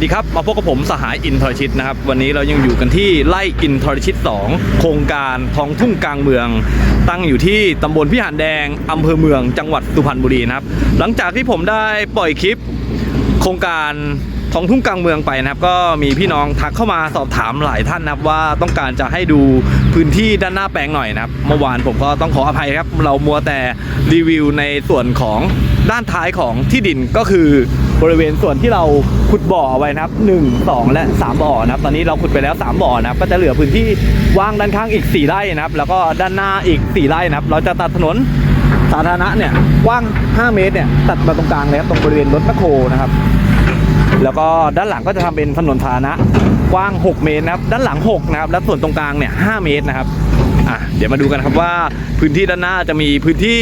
วัสดีครับ มาพบกับผมสหายอินทรชิตนะครับ วันนี้เรายังอยู่กันที่ไร่อินทรชิต 2 โครงการทองทุ่งกลางเมือง ตั้งอยู่ที่ตำบลพิหารแดงอำเภอเมืองจังหวัดสุพรรณบุรีนะครับ หลังจากที่ผมได้ปล่อยคลิป โครงการทองทุ่งกลางเมืองไปนะครับ ก็มีพี่น้องทักเข้ามาสอบถามหลายท่านนะครับว่าต้องการจะให้ดูพื้นที่ด้านหน้าแปลงหน่อยนะครับ เมื่อวานผมก็ต้องขออภัยครับ เรามัวแต่รีวิวในส่วนของด้านท้ายของที่ดินก็คือ บริเวณส่วนที่เราขุดบ่อเอาไว้นะครับ 1 2 และ 3 บ่อนะครับ ตอนนี้เราขุดไปแล้ว 3 บ่อนะครับ ก็จะเหลือพื้นที่ว่างด้านข้างอีก 4 ไร่นะครับ แล้วก็ด้านหน้าอีก 4 ไร่นะครับ เราจะตัดถนนสาธารณะเนี่ยกว้าง 5 เมตรเนี่ยตัดมาตรงกลางเลยครับตรงบริเวณรถแมคโครนะครับแล้วก็ด้านหลังก็จะทำเป็นถนนสาธารณะกว้าง 6 เมตรนะครับ ด้านหลัง 6 นะครับ แล้วส่วนตรงกลางเนี่ย 5 เมตรนะครับอะเดี๋ยวมาดูกันครับว่าพื้นที่ด้านหน้าจะมีพื้นที่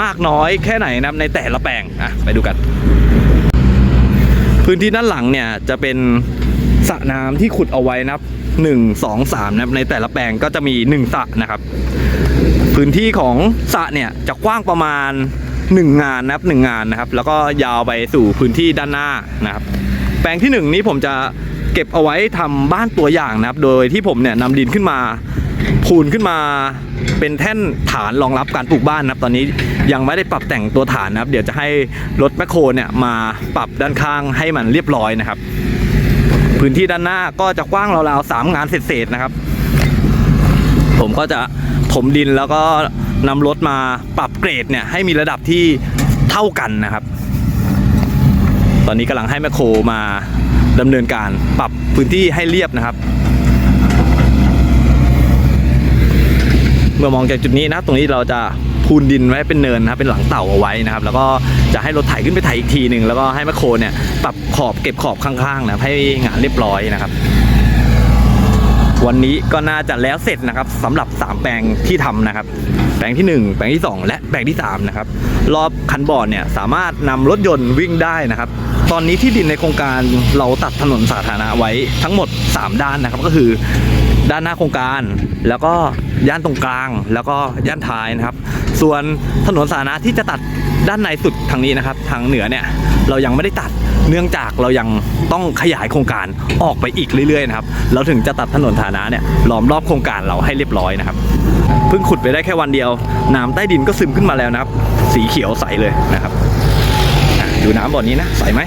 มากน้อยแค่ไหนนะครับในแต่ละแปลงอะไปดูกัน พื้นที่ด้านหลังเนี่ยจะเป็นสระน้ำที่ขุดเอาไว้นะครับ1 2 3นะครับในแต่ละแปลงก็จะมี1สระนะครับ พื้นที่ของสระเนี่ยจะกว้างประมาณ1งานนะครับ1งานนะครับ แล้วก็ยาวไปสู่พื้นที่ด้านหน้านะครับ แปลงที่1นี้ผมจะเก็บเอาไว้ทำบ้านตัวอย่างนะครับ โดยที่ผมเนี่ยนำดินขึ้นมาพูนขึ้นมา เป็นแท่นฐานรองรับการปลูกบ้านนะครับตอนนี้ยังไม่ได้ปรับแต่งตัวฐานนะครับ เดี๋ยวจะให้รถแมคโครเนี่ยมาปรับด้านข้างให้มันเรียบร้อยนะครับ พื้นที่ด้านหน้าก็จะกว้างราวๆสามงานเศษๆนะครับ ผมก็จะถมดินแล้วก็นำรถมาปรับเกรดเนี่ยให้มีระดับที่เท่ากันนะครับ ตอนนี้กำลังให้แมคโครมาดำเนินการปรับพื้นที่ให้เรียบนะครับ มื่อมองจากจุดนี้นะตรงนี้เราจะพูนดินไว้เป็นเนินนะครับเป็นหลังเต่าเอาไว้นะครับแล้วก็จะให้รถไถขึ้นไปไถอีกทีหนึ่งแล้วก็ให้แมคโครเนี่ยปรับขอบเก็บขอบข้างๆนะให้งานเรียบร้อยนะครับ วันนี้ก็น่าจะแล้วเสร็จนะครับสำหรับ 3 แปลงที่ทำนะครับ แปลงที่ 1 แปลงที่ 2 และแปลงที่3นะครับรอบคันบอร์ดเนี่ยสามารถนำรถยนต์วิ่งได้นะครับตอนนี้ที่ดินในโครงการเราตัดถนนสาธารณะไว้ทั้งหมด 3 ด้านนะครับก็คือ ด้านหน้าโครงการ แล้วก็ย่านตรงกลาง แล้วก็ย่านท้ายนะครับ ส่วนถนนสาธารณะที่จะตัดด้านในสุดทางนี้นะครับ ทางเหนือเนี่ยเรายังไม่ได้ตัดเนื่องจากเรายังต้องขยายโครงการออกไปอีกเรื่อยๆนะครับเราถึงจะตัดถนนฐานะเนี่ยล้อมรอบโครงการเราให้เรียบร้อยนะครับเพิ่งขุดไปได้แค่วันเดียว น้ำใต้ดินก็ซึมขึ้นมาแล้วนะครับ สีเขียวใสเลยนะครับดูน้ำบ่อนี้นะใสไหม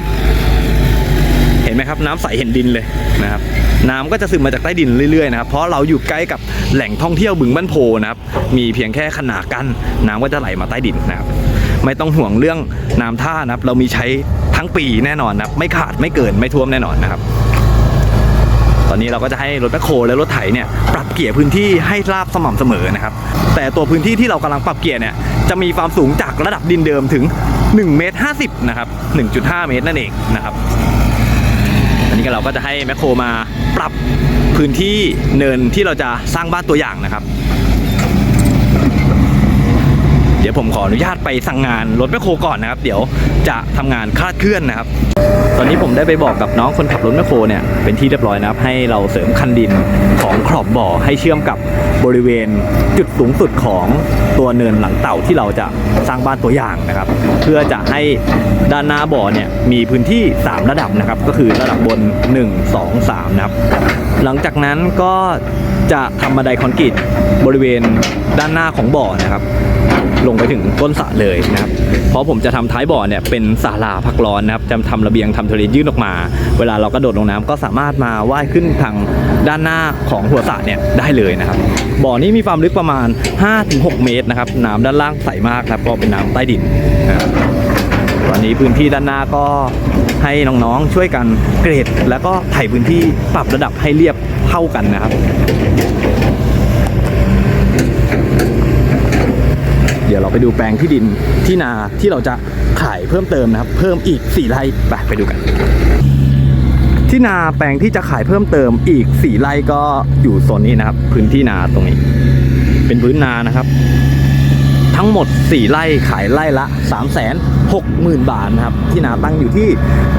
เห็นไหมครับน้ำใสเห็นดินเลยนะครับน้ำก็จะซึมมาจากใต้ดินเรื่อยๆนะครับเพราะเราอยู่ใกล้กับแหล่งท่องเที่ยวบึงบ้านโพนะครับมีเพียงแค่ขนาดกั้นน้ำก็จะไหลมาใต้ดินนะครับไม่ต้องห่วงเรื่องน้ำท่านะครับ เรามีใช้ทั้งปีแน่นอนนะครับไม่ขาดไม่เกินไม่ท่วมแน่นอนนะครับ ตอนนี้เราก็จะให้รถแมคโครและรถไถเนี่ยปรับเกียร์พื้นที่ให้ราบสม่ำเสมอนะครับ แต่ตัวพื้นที่ที่เรากำลังปรับเกียร์เนี่ยจะมีความสูงจากระดับดินเดิมถึง1เมตร50นะครับ1.5 เมตรนั่นเองนะครับ ก็เราก็จะให้แมคโครมาปรับพื้นที่เนินที่เราจะสร้างบ้านตัวอย่างนะครับ เดี๋ยวผมขออนุญาตไปสั่งงานรถแมคโครก่อนนะครับ เดี๋ยวจะทำงานคลาดเคลื่อนนะครับ ตอนนี้ผมได้ไปบอกกับน้องคนขับรถแมคโครเนี่ยเป็นที่เรียบร้อยนะครับ ให้เราเสริมคันดินของขอบบ่อให้เชื่อมกับบริเวณจุดสูงสุดของ ตัวเนินหลังเต่าที่เราจะสร้างบ้านตัวอย่างนะครับ เพื่อจะให้ด้านหน้าบ่อเนี่ยมีพื้นที่ 3 ระดับนะครับ ก็คือระดับบน 1 2 3 นะครับ หลังจากนั้นก็จะทำบันไดคอนกรีตบริเวณด้านหน้าของบ่อนะครับ ลงไปถึงก้นสระเลยนะครับ เพราะผมจะทำท้ายบ่อเนี่ยเป็นศาลาพักร้อนนะครับจะทำระเบียงทำทะเลยื่นออกมา เวลาเรากระโดดลงน้ำก็สามารถมาว่ายขึ้นทางด้านหน้าของหัวสระเนี่ยได้เลยนะครับ บ่อนี้มีความลึกประมาณ 5-6 เมตรนะครับน้ำด้านล่างใสมากนะครับเพราะเป็นน้ำใต้ดินนะครับตอนนี้พื้นที่ด้านหน้าก็ให้น้องๆช่วยกันเกรด แล้วก็ไถพื้นที่ปรับระดับให้เรียบเท่ากันนะครับ ดี๋ยวเราไปดูแปลงที่ดินที่นาที่เราจะขายเพิ่มเติมนะครับ เพิ่มอีก4ไร่ไปไปดูกัน ที่นาแปลงที่จะขายเพิ่มเติมอีก4ไร่ก็อยู่โซนนี้นะครับ พื้นที่นาตรงนี้ เป็นพื้นนานะครับ ทั้งหมด 4 ไร่ขายไร่ละ 3 6 0 0 0 0 บาทนะครับ ที่นาตั้งอยู่ที่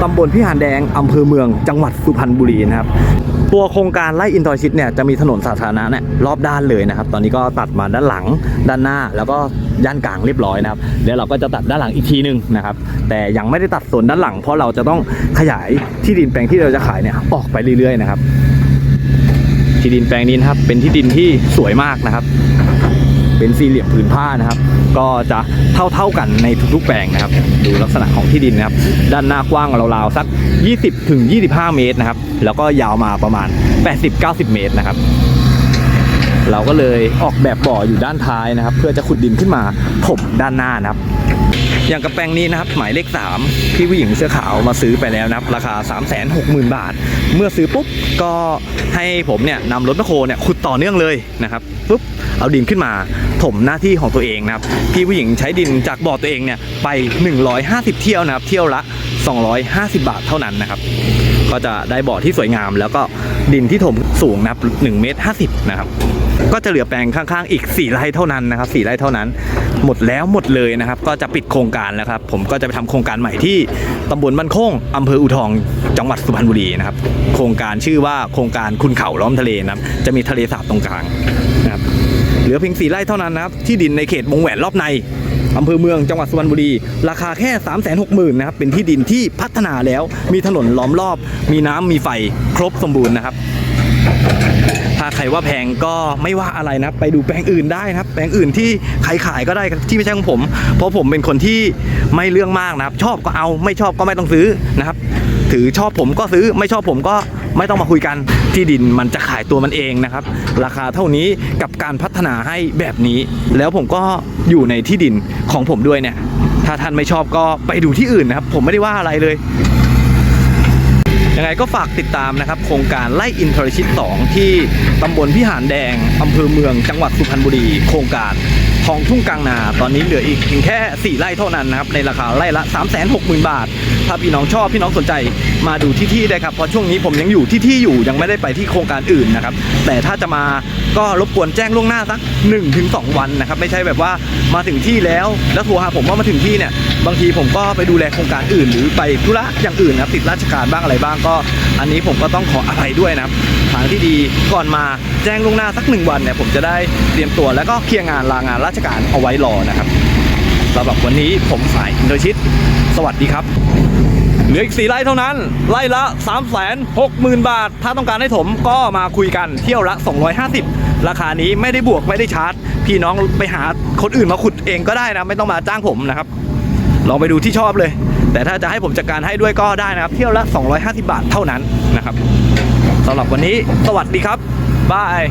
ตำบลพิหารแดงอำเภอเมืองจังหวัดสุพรรณบุรีนะครับตัวโครงการไร่อินทรชิตเนี่ยจะมีถนนสาธารณะเนี่ยรอบด้านเลยนะครับ ตอนนี้ก็ตัดมาด้านหลังด้านหน้าแล้วก็ย่านกลางเรียบร้อยนะครับเดี๋ยวเราก็จะตัดด้านหลังอีกทีหนึงนะครับ แต่ยังไม่ได้ตัดส่วนด้านหลัง เพราะเราจะต้องขยายที่ดินแปลงที่เราจะขายเนี่ยออกไปเรื่อยๆนะครับ ที่ดินแปลงนี้นะครับเป็นที่ดินที่สวยมากนะครับ เป็นสี่เหลี่ยมผืนผ้านะครับ ก็จะเท่าๆกันในทุกๆแปลงนะครับ ดูลักษณะของที่ดินนะครับ ด้านหน้ากว้างราวๆสัก 20ถึง25 เมตรนะครับ แล้วก็ยาวมาประมาณ 80-90 เมตรนะครับเราก็เลยออกแบบบ่ออยู่ด้านท้ายนะครับ เพื่อจะขุดดินขึ้นมาถมด้านหน้านะครับ อย่างกระแปงนี้นะครับหมายเลข 3 พี่ผู้หญิงเสื้อขาวมาซื้อไปแล้วนะครับ ราคา 3 6 0 0 0 0 บาท เมื่อซื้อปุ๊บก็ให้ผมเนี่ยนำรถแมคโครเนี่ยขุดต่อเนื่องเลยนะครับปุ๊บเอาดินขึ้นมาถมหน้าที่ของตัวเองนะครับพี่ผู้หญิงใช้ดินจากบ่อตัวเองเนี่ยไป 150 เที่ยวนะครับเที่ยวละ 250 บาทเท่านั้นนะครับก็จะได้บ่อที่สวยงาม แล้วก็ดินที่ถมสูงนะครับ1เมตร50นะครับ ก็จะเหลือแปลงข้างๆอีก4ไร่เท่านั้นนะครับ4ไร่เท่านั้น หมดแล้วหมดเลยนะครับ ก็จะปิดโครงการแล้วครับ ผมก็จะไปทำโครงการใหม่ที่ตำบลบ้านโค้งอำเภออูทองจังหวัดสุพรรณบุรีนะครับ โครงการชื่อว่าโครงการคุณเขาล้อมทะเลนะครับ จะมีทะเลสาบตรงกลางนะครับเหลือเพียง4ไร่เท่านั้นนะครับ ที่ดินในเขตวงแหวนรอบในอำเภอเมืองจังหวัดสุพรรณบุรี ราคาแค่ 3 6 0 0 0 0นะครับเป็นที่ดินที่พัฒนาแล้วมีถนนล้อมรอบ มีน้ำมีไฟครบสมบูรณ์นะครับ ถ้าใครว่าแพงก็ไม่ว่าอะไรนะไปดูแปลงอื่นได้นะครับ แปลงอื่นที่ใครขายก็ได้ที่ไม่ใช่ของผม เพราะผมเป็นคนที่ไม่เรื่องมากนะครับ ชอบก็เอาไม่ชอบก็ไม่ต้องซื้อนะครับ ถือชอบผมก็ซื้อไม่ชอบผมก็ไม่ต้องมาคุยกันที่ดินมันจะขายตัวมันเองนะครับ ราคาเท่านี้กับการพัฒนาให้แบบนี้ แล้วผมก็อยู่ในที่ดินของผมด้วยเนี่ยถ้าท่านไม่ชอบก็ไปดูที่อื่นนะครับ ผมไม่ได้ว่าอะไรเลย ไงก็ฝากติดตามนะครับโครงการไล่อินทรชิต 2 ที่ตำบลพิหารแดงอำเภอเมืองจังหวัดสุพรรณบุรี โครงการ ทองทุ่งกลางนา ตอนนี้เหลืออีกเพียงแค่ 4 ไร่เท่านั้นนะครับ ในราคาไร่ละ 3 6 0 0 0 0 บาท ถ้าพี่น้องชอบพี่น้องสนใจมาดูที่ที่ได้ครับ เพราะช่วงนี้ผมยังอยู่ที่ที่อยู่ยังไม่ได้ไปที่โครงการอื่นนะครับ แต่ถ้าจะมาก็รบกวนแจ้งล่วงหน้าสัก1-2 วันนะครับ ไม่ใช่แบบว่ามาถึงที่แล้วแล้วโทรหาผมว่ามาถึงที่เนี่ยบางทีผมก็ไปดูแลโครงการอื่น หรือไปธุระอย่างอื่นนะครับติดราชการบ้างอะไรบ้างก็ อันนี้ผมก็ต้องขออภัยด้วยนะครับทางที่ดีก่อนมาแจ้งล่วงหน้าสักหนึ่งวันเนี่ยผมจะได้เตรียมตัวแล้วก็เคลียร์งานลางานราชการเอาไว้รอนะครับสำหรับวันนี้ผมสายอินโดชิต สวัสดีครับ เหลืออีกสี่ไร่เท่านั้น ไร่ละ 3 6 0 0 0 0 บาท ถ้าต้องการให้ถมก็มาคุยกันเที่ยวละ 250 ราคานี้ไม่ได้บวกไม่ได้ชาร์จ พี่น้องไปหาคนอื่นมาขุดเองก็ได้นะ ไม่ต้องมาจ้างผมนะครับ ลองไปดูที่ชอบเลย แต่ถ้าจะให้ผมจัดการให้ด้วยก็ได้นะครับ เที่ยวละ 250 บาทเท่านั้นนะครับ สำหรับวันนี้ สวัสดีครับบาย